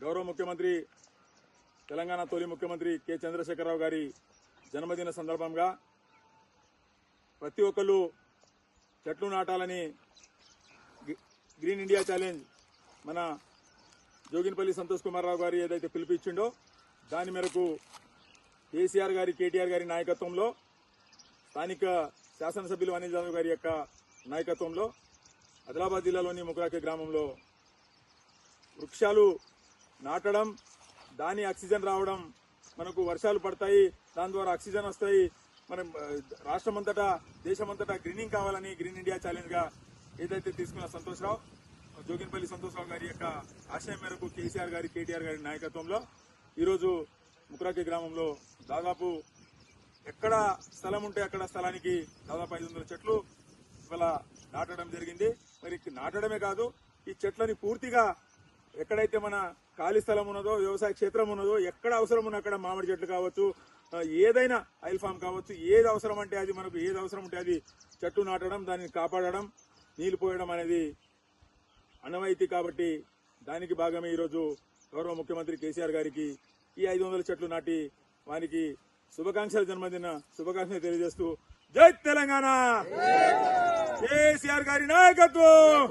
గౌరవ ముఖ్యమంత్రి తెలంగాణ తొలి ముఖ్యమంత్రి కె. చంద్రశేఖరరావు గారి జన్మదిన సందర్భంగా ప్రతి ఒక్కళ్ళు చెట్లు నాటాలని గ్రీన్ ఇండియా ఛాలెంజ్ మన జోగినపల్లి సంతోష్ కుమార్ రావు గారు ఏదైతే పిలిపించిండో దాని మేరకు కేసీఆర్ గారి కేటీఆర్ గారి నాయకత్వంలో స్థానిక శాసనసభ్యులు అనిల్ జాదవ్ గారి యొక్క నాయకత్వంలో ఆదిలాబాద్ జిల్లాలోని ముకురాకి గ్రామంలో వృక్షాలు నాటడం దాని ఆక్సిజన్ రావడం మనకు వర్షాలు పడతాయి దాని ద్వారా ఆక్సిజన్ వస్తాయి. మనం ఆ, రాష్ట్రమంతటా దేశమంతటా గ్రీనింగ్ కావాలని గ్రీన్ ఇండియా ఛాలెంజ్గా ఏదైతే తీసుకున్న సంతోష్రావు జోగిన్పల్లి సంతోష్రావు గారి యొక్క ఆశయం మేరకు కేసీఆర్ గారి కేటీఆర్ గారి నాయకత్వంలో ఈరోజు ముకురాకి గ్రామంలో దాదాపు ఎక్కడ స్థలం ఉంటే అక్కడ స్థలానికి దాదాపు ఐదు వందల చెట్లు ఇవాళ నాటడం జరిగింది. మరి నాటడమే కాదు ఈ చెట్లని పూర్తిగా ఎక్కడైతే మన ఖాళీ స్థలం ఉన్నదో వ్యవసాయ క్షేత్రం ఉన్నదో ఎక్కడ అవసరం ఉన్న అక్కడ మామిడి చెట్లు కావచ్చు ఏదైనా ఆయిల్ ఫామ్ కావచ్చు ఏది అవసరం అంటే అది మనకు ఏది అవసరం ఉంటే అది చెట్టు నాటడం దానిని కాపాడడం నీళ్ళు పోయడం అనేది అనవైతి కాబట్టి దానికి భాగమే ఈరోజు గౌరవ ముఖ్యమంత్రి కేసీఆర్ గారికి ఈ ఐదు వందల చెట్లు నాటి వారికి శుభాకాంక్షల జన్మదిన శుభాకాంక్షలు తెలియజేస్తూ జై తెలంగాణ! కేసీఆర్ గారి నాయకత్వం!